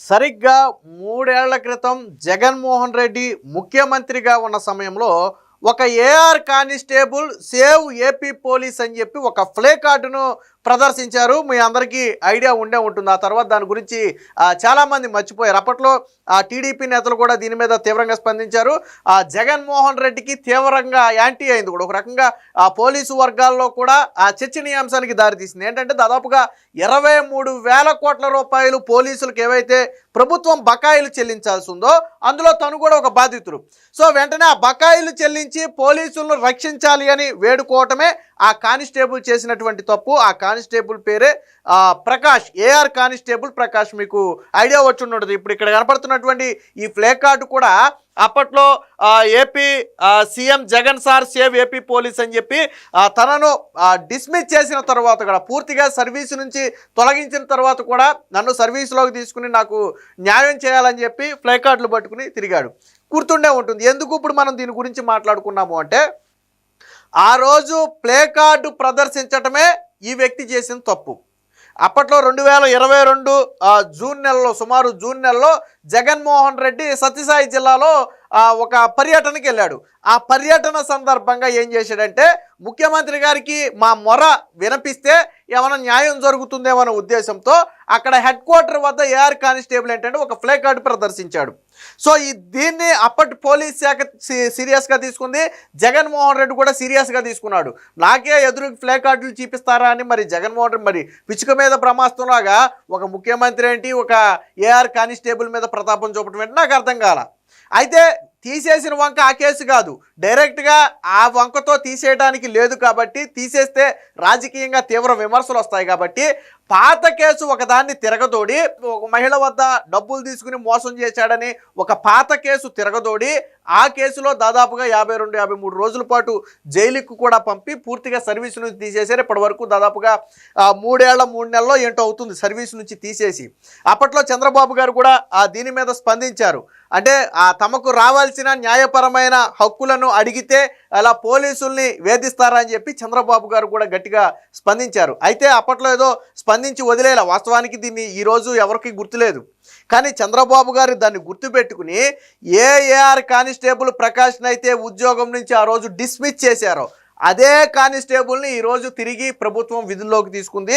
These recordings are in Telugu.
సరిగ్గా మూడేళ్ళ క్రితం జగన్మోహన్ రెడ్డి ముఖ్యమంత్రిగా ఉన్న సమయంలో ఒక AR constable save AP police అని చెప్పి ఒక ఫ్లే కార్డును ప్రదర్శించారు. మీ అందరికీ ఐడియా ఉండే ఉంటుంది. ఆ తర్వాత దాని గురించి చాలామంది మర్చిపోయారు. అప్పట్లో ఆ టీడీపీ నేతలు కూడా దీని మీద తీవ్రంగా స్పందించారు. ఆ జగన్మోహన్ రెడ్డికి తీవ్రంగా యాంటీ అయింది కూడా. ఒక రకంగా ఆ పోలీసు వర్గాల్లో కూడా ఆ చర్చనీయాంశానికి దారితీసింది. ఏంటంటే దాదాపుగా ఇరవై మూడు వేల కోట్ల రూపాయలు పోలీసులకు ఏవైతే ప్రభుత్వం బకాయిలు చెల్లించాల్సి ఉందో అందులో తను కూడా ఒక బాధితుడు. సో వెంటనే ఆ బకాయిలు చెల్లించి పోలీసులను రక్షించాలి అని వేడుకోవటమే ఆ కానిస్టేబుల్ చేసినటువంటి తప్పు ఆ కానిస్టేబుల్ పేరే ప్రకాష్ ఏఆర్ కానిస్టేబుల్ ప్రకాష్ మీకు ఐడియా వచ్చి ఉండదు. ఇప్పుడు ఇక్కడ కనపడుతున్నటువంటి ఈ ఫ్లే కార్డు కూడా అప్పట్లో AP CM Jagan sir save AP police అని చెప్పి తనను డిస్మిస్ చేసిన తర్వాత కూడా పూర్తిగా సర్వీస్ నుంచి తొలగించిన తర్వాత కూడా నన్ను సర్వీస్లోకి తీసుకుని నాకు న్యాయం చేయాలని చెప్పి ఫ్లే కార్డులు పట్టుకుని తిరిగాడు. గుర్తుండే ఉంటుంది. ఎందుకు ఇప్పుడు మనం దీని గురించి మాట్లాడుకున్నాము అంటే ఆ రోజు ప్లే కార్డు ప్రదర్శించటమే ఈ వ్యక్తి చేసిన తప్పు. అప్పట్లో రెండు వేల ఇరవై రెండు జూన్ నెలలో సుమారు జూన్ నెలలో జగన్మోహన్ రెడ్డి సత్యసాయి జిల్లాలో ఒక పర్యటనకి వెళ్ళాడు. ఆ పర్యటన సందర్భంగా ఏం చేశాడంటే ముఖ్యమంత్రి గారికి మా మొర వినపిస్తే ఏమైనా న్యాయం జరుగుతుందేమో అనే ఉద్దేశంతో అక్కడ హెడ్ క్వార్టర్ వద్ద ఏఆర్ కానిస్టేబుల్ ఏంటంటే ఒక ఫ్లే కార్డు ప్రదర్శించాడు. సో ఈ దీన్ని అప్పటి పోలీస్ శాఖ సీరియస్గా తీసుకుంది. జగన్మోహన్ రెడ్డి కూడా సీరియస్గా తీసుకున్నాడు. నాకే ఎదురు ఫ్లే కార్డులు చూపిస్తారా అని మరి జగన్మోహన్ రెడ్డి మరి పిచ్చుక మీద బ్రహ్మాస్త్రంలాగా ఒక ముఖ్యమంత్రి ఏంటి ఒక ఏఆర్ కానిస్టేబుల్ మీద ప్రతాపం చూపడం ఏంటి నాకు అర్థం కాల. అయితే తీసేసిన వంక ఆ కేసు కాదు. డైరెక్ట్గా ఆ వంకతో తీసేయడానికి లేదు కాబట్టి తీసేస్తే రాజకీయంగా తీవ్ర విమర్శలు వస్తాయి కాబట్టి పాత కేసు ఒకదాన్ని తిరగదోడి ఒక మహిళ వద్ద డబ్బులు తీసుకుని మోసం చేశాడని ఒక పాత కేసు తిరగదోడి ఆ కేసులో దాదాపుగా యాభై రెండు యాభై మూడు రోజుల పాటు జైలుకు కూడా పంపి పూర్తిగా సర్వీస్ నుంచి తీసేశారు. ఇప్పటి వరకు దాదాపుగా మూడేళ్ళ మూడు నెలల్లో ఏంటో అవుతుంది సర్వీస్ నుంచి తీసేసి. అప్పట్లో చంద్రబాబు గారు కూడా ఆ దీని మీద స్పందించారు. అంటే ఆ తమకు రావాల్సిన న్యాయపరమైన హక్కులను అడిగితే అలా పోలీసుల్ని వేధిస్తారని చెప్పి చంద్రబాబు గారు కూడా గట్టిగా స్పందించారు. అయితే అప్పట్లో ఏదో స్పందించి వదిలేలా. వాస్తవానికి దీన్ని ఈరోజు ఎవరికి గుర్తులేదు. కానీ చంద్రబాబు గారు దాన్ని గుర్తుపెట్టుకుని ఏఏఆర్ కానిస్టేబుల్ ప్రకాష్ని అయితే ఉద్యోగం నుంచి ఆ రోజు డిస్మిస్ చేశారో అదే కానిస్టేబుల్ని ఈరోజు తిరిగి ప్రభుత్వం విధుల్లోకి తీసుకుంది.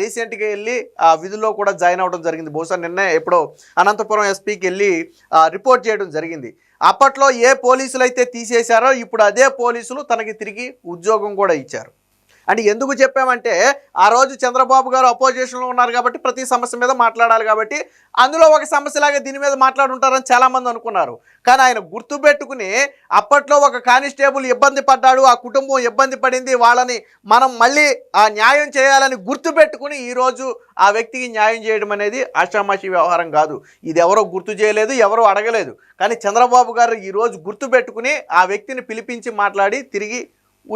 రీసెంట్గా వెళ్ళి ఆ విధుల్లో కూడా జాయిన్ అవ్వడం జరిగింది. బహుశా నిన్న ఎప్పుడో అనంతపురం ఎస్పీకి వెళ్ళి రిపోర్ట్ చేయడం జరిగింది. అప్పట్లో ఏ పోలీసులు అయితే తీసేశారో ఇప్పుడు అదే పోలీసులు తనకి తిరిగి ఉద్యోగం కూడా ఇచ్చారు. అండ్ ఎందుకు చెప్పామంటే ఆ రోజు చంద్రబాబు గారు అపోజిషన్లో ఉన్నారు కాబట్టి ప్రతి సమస్య మీద మాట్లాడాలి కాబట్టి అందులో ఒక సమస్యలాగా దీని మీద మాట్లాడుంటారని చాలామంది అనుకున్నారు. కానీ ఆయన గుర్తుపెట్టుకుని అప్పట్లో ఒక కానిస్టేబుల్ ఇబ్బంది పడ్డాడు ఆ కుటుంబం ఇబ్బంది పడింది వాళ్ళని మనం మళ్ళీ ఆ న్యాయం చేయాలని గుర్తుపెట్టుకుని ఈరోజు ఆ వ్యక్తికి న్యాయం చేయడం అనేది ఆషామాషి వ్యవహారం కాదు. ఇది ఎవరో గుర్తు చేయలేదు ఎవరో అడగలేదు. కానీ చంద్రబాబు గారు ఈరోజు గుర్తుపెట్టుకుని ఆ వ్యక్తిని పిలిపించి మాట్లాడి తిరిగి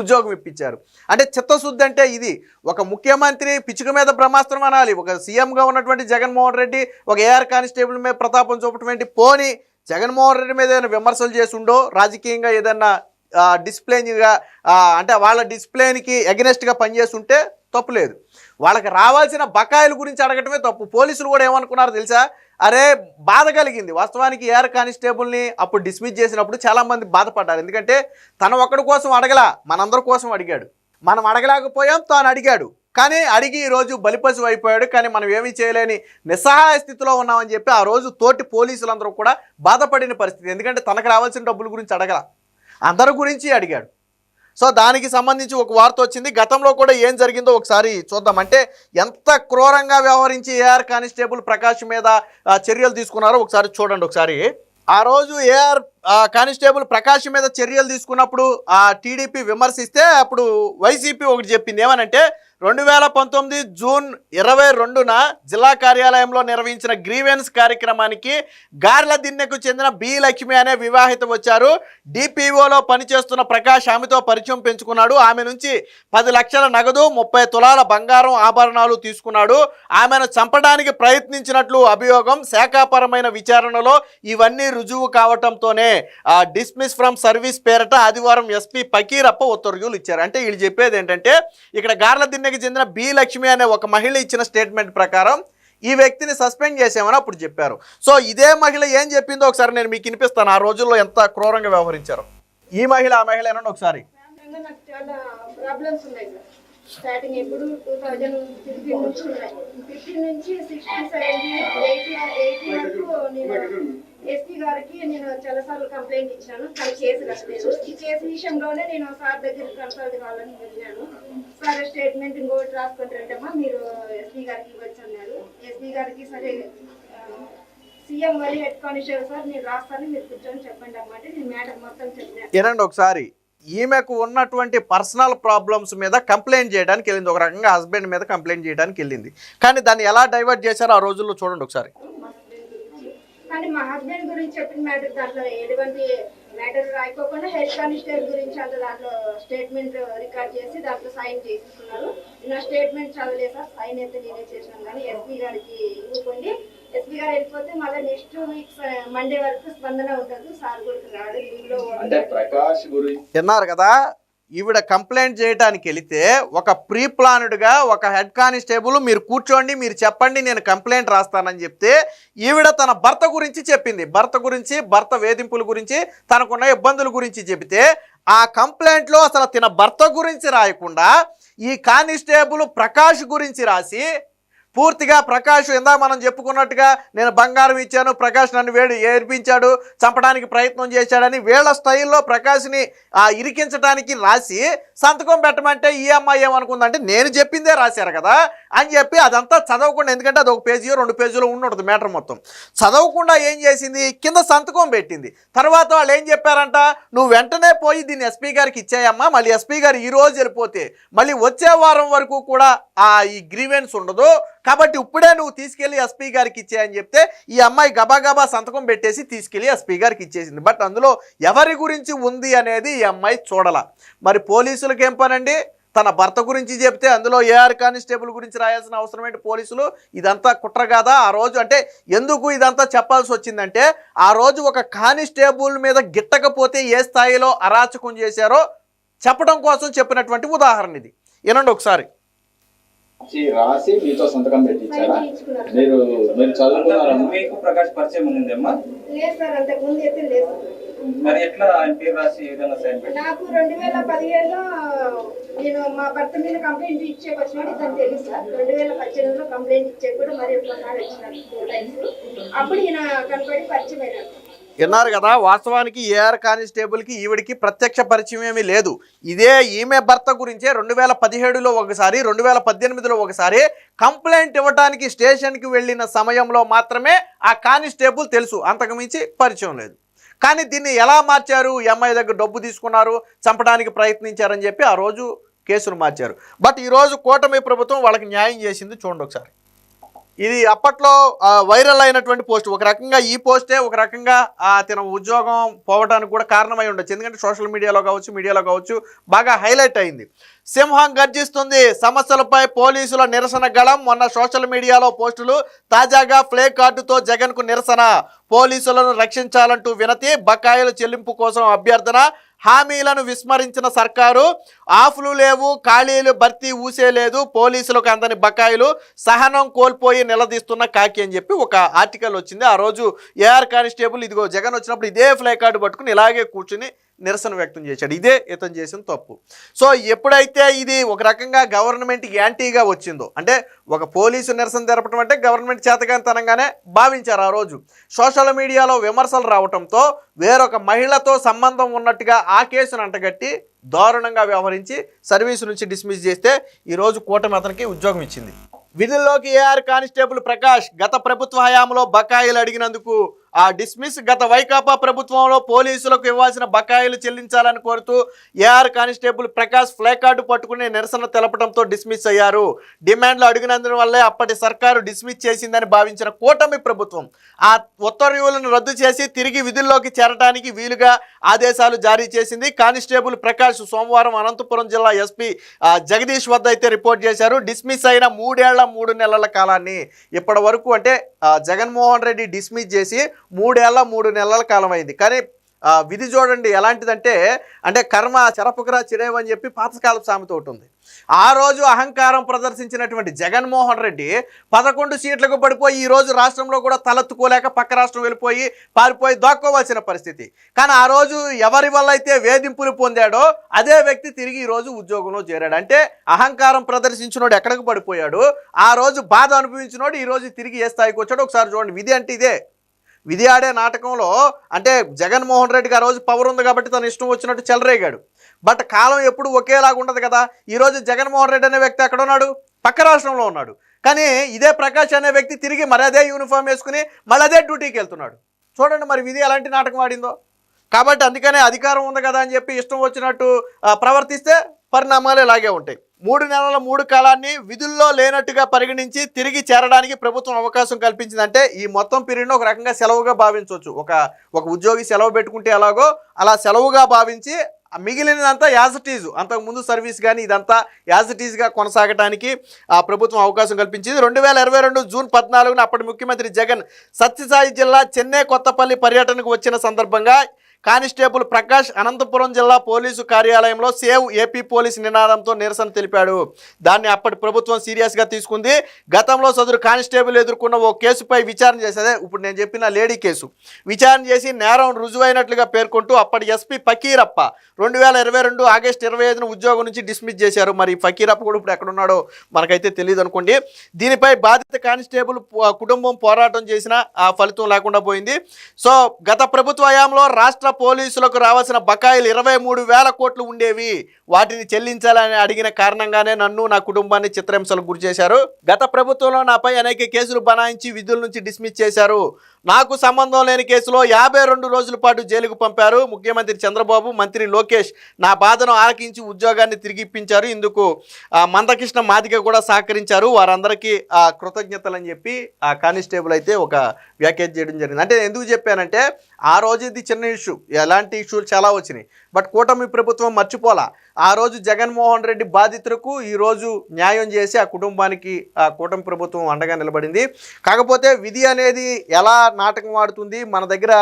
ఉద్యోగం ఇప్పించారు. అంటే చిత్తశుద్ధి అంటే ఇది. ఒక ముఖ్యమంత్రి పిచ్చుక మీద బ్రహ్మాస్త్రం అనాలి. ఒక సీఎంగా ఉన్నటువంటి జగన్మోహన్ రెడ్డి ఒక ఏఆర్ కానిస్టేబుల్ మీద ప్రతాపం చూపటువంటి పోని జగన్మోహన్ రెడ్డి మీద ఏదైనా విమర్శలు చేసుండో రాజకీయంగా ఏదైనా డిస్ప్లేన్గా అంటే వాళ్ళ డిస్ప్లేన్కి అగెనెస్ట్గా పనిచేస్తుంటే తప్పు లేదు. వాళ్ళకి రావాల్సిన బకాయిల గురించి అడగటమే తప్పు. పోలీసులు కూడా ఏమనుకున్నారు తెలుసా? అరే బాధ కలిగింది. వాస్తవానికి ఏఆర్ కానిస్టేబుల్ని అప్పుడు డిస్మిస్ చేసినప్పుడు చాలామంది బాధపడ్డారు. ఎందుకంటే తన ఒక్కడి కోసం అడగలా మనందరి కోసం అడిగాడు. మనం అడగలేకపోయాం తాను అడిగాడు. కానీ అడిగి ఈరోజు బలిపశు అయిపోయాడు. కానీ మనం ఏమీ చేయలేని నిస్సహాయ స్థితిలో ఉన్నామని చెప్పి ఆ రోజు తోటి పోలీసులందరూ కూడా బాధపడిన పరిస్థితి. ఎందుకంటే తనకు రావాల్సిన డబ్బుల గురించి అడగల. అందరి గురించి అడిగాడు. సో దానికి సంబంధించి ఒక వార్త వచ్చింది. గతంలో కూడా ఏం జరిగిందో ఒకసారి చూద్దాం. అంటే ఎంత క్రూరంగా వ్యవహరించి ఏఆర్ కానిస్టేబుల్ ప్రకాష్ మీద చర్యలు తీసుకున్నారో ఒకసారి చూడండి ఒకసారి. ఆ రోజు ఏఆర్ కానిస్టేబుల్ ప్రకాష్ మీద చర్యలు తీసుకున్నప్పుడు ఆ టీడీపీ విమర్శిస్తే అప్పుడు వైసీపీ ఒకటి చెప్పింది. ఏమనంటే రెండు వేల పంతొమ్మిది జూన్ ఇరవై రెండున జిల్లా కార్యాలయంలో నిర్వహించిన గ్రీవెన్స్ కార్యక్రమానికి గార్ల దిన్నెకు చెందిన బి లక్ష్మి అనే వివాహిత వచ్చారు. డిపిఓలో పనిచేస్తున్న ప్రకాష్ ఆమెతో పరిచయం పెంచుకున్నాడు. ఆమె నుంచి పది లక్షల నగదు ముప్పై తులాల బంగారం ఆభరణాలు తీసుకున్నాడు. ఆమెను చంపడానికి ప్రయత్నించినట్లు అభియోగం శాఖాపరమైన విచారణలో ఇవన్నీ రుజువు కావటంతోనే డిస్మిస్ ఫ్రమ్ సర్వీస్ పేరట ఆదివారం ఎస్పీ పకీరప్ప ఉత్తర్వులు ఇచ్చారు. అంటే వీళ్ళు చెప్పేది ఏంటంటే ఇక్కడ గార్ల దిన్నెకి చెందిన బి లక్ష్మి అనే ఒక మహిళ ఇచ్చిన స్టేట్మెంట్ ప్రకారం ఈ వ్యక్తిని సస్పెండ్ చేసామని అప్పుడు చెప్పారు. సో ఇదే మహిళ ఏం చెప్పిందో ఒకసారి నేను మీకు వినిపిస్తాను. ఆ రోజుల్లో ఎంత క్రూరంగా వ్యవహరించారు. ఈ మహిళ ఆ మహిళ ఏనండి ఒకసారి. ప్రాబ్లమ్స్ ఉన్నాయి స్టార్టింగ్ ఎప్పుడు టూ థౌజండ్ ఫిఫ్టీన్ నుంచి ఉన్నాయి. ఫిఫ్టీన్ నుంచి సిక్స్టీ సెవెంటీ ఎయిటీ ఎయిటీ వరకు నేను ఎస్పీ గారికి నేను చాలాసార్లు కంప్లైంట్ ఇచ్చాను. కానీ కేసు కట్టలేదు ఈ కేసు విషయంలోనే నేను సార్ దగ్గర కన్సల్ట్ కావాలని వెళ్ళాను. సార్ స్టేట్మెంట్ ఇంకోటి రాసుకుంటారంటమ్మా మీరు ఎస్పీ గారికి ఇవ్వచ్చు అన్నారు. ఎస్పీ గారికి సరే సీఎం వరి హెడ్ కానిస్టేబుల్ సార్ నేను రాస్తాను మీరు కూర్చొని చెప్పండి అమ్మా అంటే నేను మేడం మొత్తం చెప్పాను. ఒకసారి. ఈమెకు ఉన్నటువంటి పర్సనల్ ప్రాబ్లమ్స్ మీద కంప్లైంట్ చేయడానికి వెళ్ళింది. ఒక రకంగా హస్బెండ్ మీద కంప్లైంట్ చేయడానికి వెళ్ళింది. కానీ దాన్ని ఎలా డైవర్ట్ చేశారో ఆ రోజుల్లో చూడండి ఒకసారి. కానీ మా హస్బెండ్ గురించి చెప్పిన మ్యాటర్ దాంట్లో ఎటువంటి మ్యాటర్ రాయకోకుండా హెడ్ కానిస్టేబుల్ గురించి అంత దాంట్లో స్టేట్మెంట్ రికార్డ్ చేసి దాంట్లో సైన్ చేస్తున్నారు. నా స్టేట్మెంట్ చదవలేదు సార్ సైన్ అయితే నేనే చేసినాను కానీ ఎస్పీ గారికి ఇవ్వకండి. ఎస్పీ గారు వెళ్ళిపోతే మళ్ళీ నెక్స్ట్ వీక్ మండే వరకు స్పందన ఉంటుంది. సార్ కూడా రాడు లీవ్లో అంటే ప్రకాష్ గురించి విన్నారు కదా? ఈవిడ కంప్లైంట్ చేయడానికి వెళితే ఒక ప్రీ ప్లాన్డ్గా ఒక హెడ్ కానిస్టేబుల్ మీరు కూర్చోండి మీరు చెప్పండి నేను కంప్లైంట్ రాస్తానని చెప్తే ఈవిడ తన భర్త గురించి చెప్పింది. భర్త గురించి భర్త వేధింపుల గురించి తనకున్న ఇబ్బందుల గురించి చెబితే ఆ కంప్లైంట్లో అసలు తన భర్త గురించి రాయకుండా ఈ కానిస్టేబుల్ ప్రకాష్ గురించి రాసి పూర్తిగా ప్రకాష్ ఇందాక మనం చెప్పుకున్నట్టుగా నేను బంగారం ఇచ్చాను ప్రకాష్ నన్ను వేడి ఏర్పించాడు చంపడానికి ప్రయత్నం చేశాడని వీళ్ళ స్టైల్లో ప్రకాష్ని ఇరికించడానికి రాసి సంతకం పెట్టమంటే ఈ అమ్మాయి ఏమనుకుందంటే నేను చెప్పిందే రాశారు కదా అని చెప్పి అదంతా చదవకుండా ఎందుకంటే అది ఒక పేజీ రెండు పేజీలో ఉండుంటుంది మ్యాటర్ మొత్తం. చదవకుండా ఏం చేసింది? కింద సంతకం పెట్టింది. తర్వాత వాళ్ళు ఏం చెప్పారంట? నువ్వు వెంటనే పోయి దీన్ని ఎస్పీ గారికి ఇచ్చేయమ్మా మళ్ళీ ఎస్పీ గారు ఈ రోజు వెళ్ళిపోతే మళ్ళీ వచ్చే వారం వరకు కూడా ఆ ఈ గ్రీవెన్స్ ఉండదు కాబట్టి ఇప్పుడే నువ్వు తీసుకెళ్ళి ఎస్పీ గారికి ఇచ్చేయని చెప్తే ఈ అమ్మాయి గబాగబా సంతకం పెట్టేసి తీసుకెళ్ళి ఎస్పీ గారికి ఇచ్చేసింది. బట్ అందులో ఎవరి గురించి ఉంది అనేది ఈ అమ్మాయి చూడాల. మరి పోలీసులకు ఏం పనండి? తన భర్త గురించి చెప్తే అందులో ఏఆర్ కానిస్టేబుల్ గురించి రాయాల్సిన అవసరం ఏంటి పోలీసులు? ఇదంతా కుట్ర కాదా? ఆ రోజు అంటే ఎందుకు ఇదంతా చెప్పాల్సి వచ్చిందంటే ఆ రోజు ఒక కానిస్టేబుల్ మీద గిట్టకపోతే ఏ స్థాయిలో అరాచకం చేశారో చెప్పడం కోసం చెప్పినటువంటి ఉదాహరణ ఇది. వినండి ఒకసారి. రాసి మీతో సంతకం పెట్టించారా మీరు మీరు చదువుకున్నారమ్మా మీకు ప్రకాష్ పరిచయం ఉందమ్మా లేదు సార్ అంతకు ముందు అయితే లేదు. మరి ఎట్లా ఆయన పేరు రాసి ఈ విధంగా సైన్ పెట్టి నాకు రెండు వేల పదిహేడులో నేను మా భర్త మీద కంప్లైంట్ ఇచ్చే వచ్చినాడు ఇతను తెలుసు సార్. రెండు వేల పద్దెనిమిదిలో కంప్లైంట్ ఇచ్చే కూడా మరి ఒకసారి వచ్చినాడు అప్పుడు ఈయన కనపడి పరిచయం అయినాడు విన్నారు కదా వాస్తవానికి ఏఆర్ కానిస్టేబుల్కి ఈవిడికి ప్రత్యక్ష పరిచయం ఏమీ లేదు. ఇదే ఈమె భర్త గురించే రెండు వేల పదిహేడులో ఒకసారి రెండు వేల పద్దెనిమిదిలో ఒకసారి కంప్లైంట్ ఇవ్వడానికి స్టేషన్కి వెళ్ళిన సమయంలో మాత్రమే ఆ కానిస్టేబుల్ తెలుసు. అంతకుమించి పరిచయం లేదు. కానీ దీన్ని ఎలా మార్చారు? ఎంఐ దగ్గర డబ్బు తీసుకున్నారు చంపడానికి ప్రయత్నించారని చెప్పి ఆ రోజు కేసును మార్చారు. బట్ ఈరోజు కూటమి ప్రభుత్వం వాళ్ళకి న్యాయం చేసింది చూడండి ఒకసారి. ఇది అప్పట్లో వైరల్ అయినటువంటి పోస్ట్. ఒక రకంగా ఈ పోస్టే ఒక రకంగా తన ఉద్యోగం పోవడానికి కూడా కారణమై ఉండొచ్చు. ఎందుకంటే సోషల్ మీడియాలో కావచ్చు మీడియాలో కావచ్చు బాగా హైలైట్ అయింది. సింహం గర్జిస్తుంది. సమస్యలపై పోలీసుల నిరసన గళం. మొన్న సోషల్ మీడియాలో పోస్టులు తాజాగా ఫ్లే కార్డుతో జగన్కు నిరసన. పోలీసులను రక్షించాలంటూ వినతి. బకాయిల చెల్లింపు కోసం అభ్యర్థన. హామీలను విస్మరించిన సర్కారు ఆఫ్లు లేవు ఖాళీలు భర్తీ ఊసే లేదు పోలీసులకు అందని బకాయిలు సహనం కోల్పోయి నిలదీస్తున్న కాకి అని చెప్పి ఒక ఆర్టికల్ వచ్చింది. ఆ రోజు ఏఆర్ కానిస్టేబుల్ ఇదిగో జగన్ వచ్చినప్పుడు ఇదే ఫ్లై కార్డు పట్టుకుని ఇలాగే కూర్చుని నిరసన వ్యక్తం చేశాడు. ఇదే ఇతను చేసిన తప్పు. సో ఎప్పుడైతే ఇది ఒక రకంగా గవర్నమెంట్ యాంటీగా వచ్చిందో అంటే ఒక పోలీసు నిరసన జరపడం అంటే గవర్నమెంట్ చేతగానితనంగానే భావించారు ఆ రోజు. సోషల్ మీడియాలో విమర్శలు రావడంతో వేరొక మహిళతో సంబంధం ఉన్నట్టుగా ఆ కేసును అంటగట్టి దారుణంగా వ్యవహరించి సర్వీసు నుంచి డిస్మిస్ చేస్తే ఈరోజు కూటమి అతనికి ఉద్యోగం ఇచ్చింది. విధుల్లోకి ఏఆర్ కానిస్టేబుల్ ప్రకాష్ గత ప్రభుత్వ హయాంలో బకాయిలు అడిగినందుకు ఆ డిస్మిస్ గత వైకాపా ప్రభుత్వంలో పోలీసులకు ఇవ్వాల్సిన బకాయిలు చెల్లించాలని కోరుతూ AR constable Prakash placard పట్టుకుని నిరసన తెలపడంతో డిస్మిస్ అయ్యారు. డిమాండ్లు అడిగినందున వల్లే అప్పటి సర్కారు డిస్మిస్ చేసిందని భావించిన కూటమి ప్రభుత్వం ఆ ఉత్తర్వులను రద్దు చేసి తిరిగి విధుల్లోకి చేరడానికి వీలుగా ఆదేశాలు జారీ చేసింది. కానిస్టేబుల్ ప్రకాష్ సోమవారం అనంతపురం జిల్లా ఎస్పీ జగదీష్ వద్ద అయితే రిపోర్ట్ చేశారు. డిస్మిస్ అయిన మూడేళ్ళ మూడు నెలల కాలాన్ని ఇప్పటి వరకు అంటే జగన్మోహన్ రెడ్డి డిస్మిస్ చేసి మూడేళ్ళ మూడు నెలల కాలం అయింది కానీ విధి చూడండి ఎలాంటిదంటే అంటే కర్మ చెరపుకరా చిరేవ్ అని చెప్పి పాతకాలపు సామెత ఒకటి ఉంది. ఆ రోజు అహంకారం ప్రదర్శించినటువంటి జగన్మోహన్ రెడ్డి పదకొండు సీట్లకు పడిపోయి ఈ రోజు రాష్ట్రంలో కూడా తలెత్తుకోలేక పక్క రాష్ట్రం వెళ్ళిపోయి పారిపోయి దాక్కోవాల్సిన పరిస్థితి. కానీ ఆ రోజు ఎవరి వల్ల అయితే వేధింపులు పొందాడో అదే వ్యక్తి తిరిగి ఈరోజు ఉద్యోగంలో చేరాడు. అంటే అహంకారం ప్రదర్శించినోడు ఎక్కడికి పడిపోయాడు? ఆ రోజు బాధ అనుభవించినోడు ఈరోజు తిరిగి ఏ స్థాయికి వచ్చాడు ఒకసారి చూడండి. విధి అంటే ఇదే. విధి ఆడే నాటకంలో అంటే జగన్మోహన్ రెడ్డికి ఆ రోజు పవర్ ఉంది కాబట్టి తన ఇష్టం వచ్చినట్టు చెలరేగాడు. బట్ కాలం ఎప్పుడు ఒకేలాగా ఉండదు కదా. ఈరోజు జగన్మోహన్ రెడ్డి అనే వ్యక్తి ఎక్కడ ఉన్నాడు? పక్క రాష్ట్రంలో ఉన్నాడు. కానీ ఇదే ప్రకాష్ అనే వ్యక్తి తిరిగి మరి అదే యూనిఫామ్ వేసుకుని మళ్ళీ అదే డ్యూటీకి వెళ్తున్నాడు. చూడండి మరి విధి ఎలాంటి నాటకం ఆడిందో. కాబట్టి అందుకనే అధికారం ఉంది కదా అని చెప్పి ఇష్టం వచ్చినట్టు ప్రవర్తిస్తే పరిణామాలు ఇలాగే ఉంటాయి. మూడు నెలల మూడు కాలాన్ని విధుల్లో లేనట్టుగా పరిగణించి తిరిగి చేరడానికి ప్రభుత్వం అవకాశం కల్పించిందంటే ఈ మొత్తం పీరియడ్ను ఒక రకంగా సెలవుగా భావించవచ్చు. ఒక ఒక ఉద్యోగి సెలవు పెట్టుకుంటే ఎలాగో అలా సెలవుగా భావించి మిగిలినదంతా యాజ్ ఇట్ ఈజ్ అంతకు ముందు సర్వీస్ కానీ ఇదంతా యాజ్ ఇట్ ఈజ్గా కొనసాగడానికి ఆ ప్రభుత్వం అవకాశం కల్పించింది. రెండు వేల ఇరవై రెండు జూన్ పద్నాలుగున అప్పటి ముఖ్యమంత్రి జగన్ సత్యసాయి జిల్లా చెన్నై కొత్తపల్లి పర్యటనకు వచ్చిన సందర్భంగా కానిస్టేబుల్ ప్రకాష్ అనంతపురం జిల్లా పోలీసు కార్యాలయంలో సేవ్ ఏపీ పోలీస్ నినాదంతో నిరసన తెలిపాడు. దాన్ని అప్పటి ప్రభుత్వం సీరియస్గా తీసుకుంది. గతంలో సదరు కానిస్టేబుల్ ఎదుర్కొన్న ఓ కేసుపై విచారణ చేసేదే ఇప్పుడు నేను చెప్పిన లేడీ కేసు. విచారణ చేసి నేరం రుజువైనట్లుగా పేర్కొంటూ అప్పటి ఎస్పీ ఫకీరప్ప రెండు వేల ఇరవై రెండు ఆగస్టు ఇరవై ఐదున ఉద్యోగం నుంచి డిస్మిస్ చేశారు. మరి ఫకీరప్ప కూడా ఇప్పుడు ఎక్కడున్నాడో మనకైతే తెలియదు అనుకోండి. దీనిపై బాధిత కానిస్టేబుల్ కుటుంబం పోరాటం చేసిన ఆ ఫలితం లేకుండా పోయింది. సో గత ప్రభుత్వ హయాంలో రాష్ట్ర పోలీసులకు రావాల్సిన బకాయిలు ఇరవై మూడు వేల కోట్లు ఉండేవి. వాటిని చెల్లించాలని అడిగిన కారణంగానే నన్ను నా కుటుంబాన్ని చిత్రహింసలకు గురి చేశారు గత ప్రభుత్వంలో నాపై అనేక కేసులు బనాయించి విధుల నుంచి డిస్మిస్ చేశారు. నాకు సంబంధం లేని కేసులో యాభై రెండు రోజుల పాటు జైలుకు పంపారు. ముఖ్యమంత్రి చంద్రబాబు మంత్రి లోకేష్ నా బాధను ఆలకించి ఉద్యోగాన్ని తిరిగి ఇప్పించారు. ఇందుకు మందకృష్ణ మాదిగ కూడా సహకరించారు. వారందరికీ ఆ, కృతజ్ఞతలు అని చెప్పి ఆ కానిస్టేబుల్ అయితే ఒక వ్యాఖ్య చేయడం జరిగింది. అంటే ఎందుకు చెప్పానంటే ఆ రోజు ఇది చిన్న ఇష్యూ. ఎలాంటి ఇష్యూలు చాలా వచ్చినాయి. బట్ కూటమి ప్రభుత్వం మర్చిపోలా. ఆ రోజు జగన్మోహన్ రెడ్డి బాధితులకు ఈ రోజు న్యాయం చేసి ఆ కుటుంబానికి ఆ కూటమి ప్రభుత్వం అండగా నిలబడింది. కాకపోతే విధి అనేది ఎలా నాటకం ఆడుతుంది. మన దగ్గర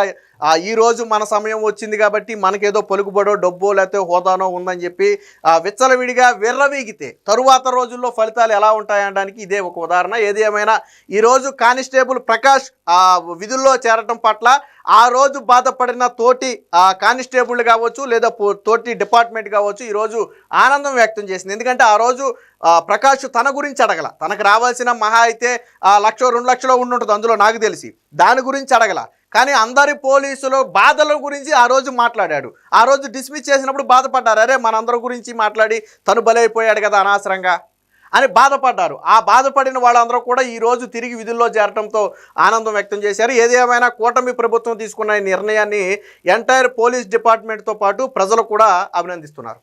ఈ రోజు మన సమయం వచ్చింది కాబట్టి మనకేదో పలుకుబడో డబ్బో లేకపోతే హోదానో ఉందని చెప్పి ఆ, విచ్చలవిడిగా విర్రవీగితే తరువాత రోజుల్లో ఫలితాలు ఎలా ఉంటాయనడానికి ఇదే ఒక ఉదాహరణ. ఏది ఏమైనా ఈరోజు కానిస్టేబుల్ ప్రకాష్ ఆ, విధుల్లో చేరటం పట్ల ఆ రోజు బాధపడిన తోటి కానిస్టేబుల్ కావచ్చు లేదా పో- తోటి డిపార్ట్మెంట్ కావచ్చు ఈరోజు ఆనందం వ్యక్తం చేసింది. ఎందుకంటే ఆ రోజు ప్రకాష్ తన గురించి అడగల. తనకు రావాల్సిన మహా అయితే ఆ, లక్ష రెండు లక్షలు ఉండుంటుంది అందులో నాకు తెలిసి. దాని గురించి అడగల. కానీ అందరి పోలీసులు బాధల గురించి ఆ రోజు మాట్లాడాడు. ఆ రోజు డిస్మిస్ చేసినప్పుడు బాధపడ్డారు. అరే మనందరి గురించి మాట్లాడి తను బలైపోయాడు కదా అనవసరంగా. అని బాధపడ్డారు. ఆ బాధపడిన వాళ్ళందరూ కూడా ఈ రోజు తిరిగి విధుల్లో చేరడంతో ఆనందం వ్యక్తం చేశారు. ఏది ఏమైనా కూటమి ప్రభుత్వం తీసుకున్న ఈ నిర్ణయాన్ని ఎంటైర్ పోలీస్ డిపార్ట్మెంట్తో పాటు ప్రజలు కూడా అభినందిస్తున్నారు.